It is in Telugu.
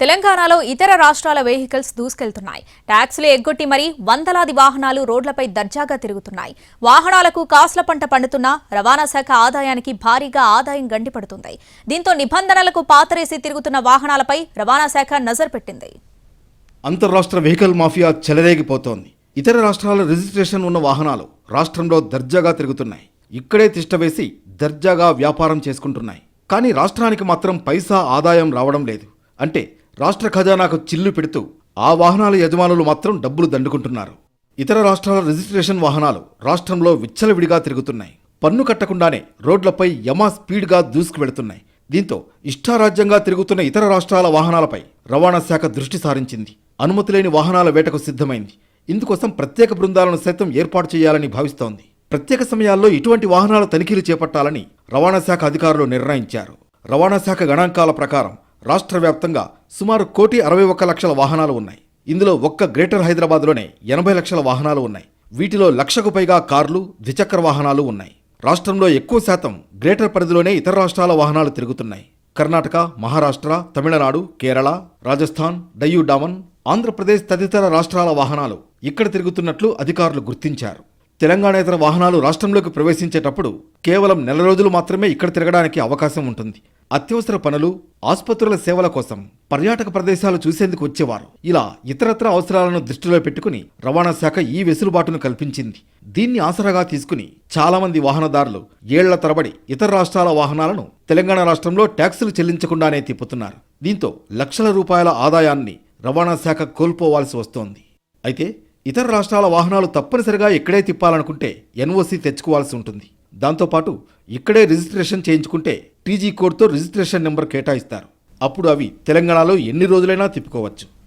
తెలంగాణలో ఇతర రాష్ట్రాల వెహికల్స్ దూసుకెళ్తున్నాయి. ట్యాక్సులు ఎగ్గొట్టి మరీ వందలాది వాహనాలు రోడ్లపై దర్జాగా తిరుగుతున్నాయి. వాహనాలకు కాసుల పంట పండుతున్నా రవాణా శాఖ ఆదాయానికి భారీగా ఆదాయం గండిపడుతుంది. దీంతో నిబంధనలకు పాతరేసి తిరుగుతున్న వాహనాలపై రవాణా శాఖ నజర్ పెట్టింది. అంతర్రాష్ట్ర వెహికల్ మాఫియా చెలరేగిపోతోంది. ఇతర రాష్ట్రాల రిజిస్ట్రేషన్ ఉన్న వాహనాలు రాష్ట్రంలో దర్జాగా తిరుగుతున్నాయి. ఇక్కడే తిష్టవేసి దర్జాగా వ్యాపారం చేసుకుంటున్నాయి. కానీ రాష్ట్రానికి మాత్రం పైసా ఆదాయం రావడం లేదు. అంటే రాష్ట్ర ఖజానాకు చిల్లు పెడుతూ ఆ వాహనాల యజమానులు మాత్రం డబ్బులు దండుకుంటున్నారు. ఇతర రాష్ట్రాల రిజిస్ట్రేషన్ వాహనాలు రాష్ట్రంలో విచ్చలవిడిగా తిరుగుతున్నాయి. పన్ను కట్టకుండానే రోడ్లపై యమా స్పీడ్గా దూసుకు వెళుతున్నాయి దీంతో ఇష్టారాజ్యంగా తిరుగుతున్న ఇతర రాష్ట్రాల వాహనాలపై రవాణా శాఖ దృష్టి సారించింది. అనుమతి లేని వాహనాల వేటకు సిద్ధమైంది. ఇందుకోసం ప్రత్యేక బృందాలను సైతం ఏర్పాటు చేయాలని భావిస్తోంది. ప్రత్యేక సమయాల్లో ఇటువంటి వాహనాల తనిఖీలు చేపట్టాలని రవాణా శాఖ అధికారులు నిర్ణయించారు. రవాణా శాఖ గణాంకాల ప్రకారం రాష్ట్ర వ్యాప్తంగా సుమారు కోటి అరవై ఒక్క లక్షల వాహనాలు ఉన్నాయి. ఇందులో ఒక్క గ్రేటర్ హైదరాబాద్లోనే ఎనభై లక్షల వాహనాలు ఉన్నాయి. వీటిలో లక్షకు పైగా కార్లు ద్విచక్ర వాహనాలు ఉన్నాయి. రాష్ట్రంలో ఎక్కువ శాతం గ్రేటర్ పరిధిలోనే ఇతర రాష్ట్రాల వాహనాలు తిరుగుతున్నాయి. కర్ణాటక మహారాష్ట్ర తమిళనాడు కేరళ రాజస్థాన్ డయ్యూ డామన్ ఆంధ్రప్రదేశ్ తదితర రాష్ట్రాల వాహనాలు ఇక్కడ తిరుగుతున్నట్లు అధికారులు గుర్తించారు. తెలంగాణేతర వాహనాలు రాష్ట్రంలోకి ప్రవేశించేటప్పుడు కేవలం నెల రోజులు మాత్రమే ఇక్కడ తిరగడానికి అవకాశం ఉంటుంది. అత్యవసర పనులు ఆసుపత్రుల సేవల కోసం పర్యాటక ప్రదేశాలు చూసేందుకు వచ్చేవారు. ఇలా ఇతరత్ర అవసరాలను దృష్టిలో పెట్టుకుని రవాణా శాఖ ఈ వెసులుబాటును కల్పించింది. దీన్ని ఆసరాగా తీసుకుని చాలామంది వాహనదారులు ఏళ్ళ తరబడి ఇతర రాష్ట్రాల వాహనాలను తెలంగాణ రాష్ట్రంలో ట్యాక్సులు చెల్లించకుండానే తిప్పుతున్నారు. దీంతో లక్షల రూపాయల ఆదాయాన్ని రవాణా శాఖ కోల్పోవాల్సి వస్తోంది. అయితే ఇతర రాష్ట్రాల వాహనాలు తప్పనిసరిగా ఇక్కడే తిప్పాలనుకుంటే ఎన్ఓసి తెచ్చుకోవాల్సి ఉంటుంది. దాంతోపాటు ఇక్కడే రిజిస్ట్రేషన్ చేయించుకుంటే టీజీ కోడ్తో రిజిస్ట్రేషన్ నెంబర్ కేటాయిస్తారు. అప్పుడు అవి తెలంగాణలో ఎన్ని రోజులైనా తిప్పుకోవచ్చు.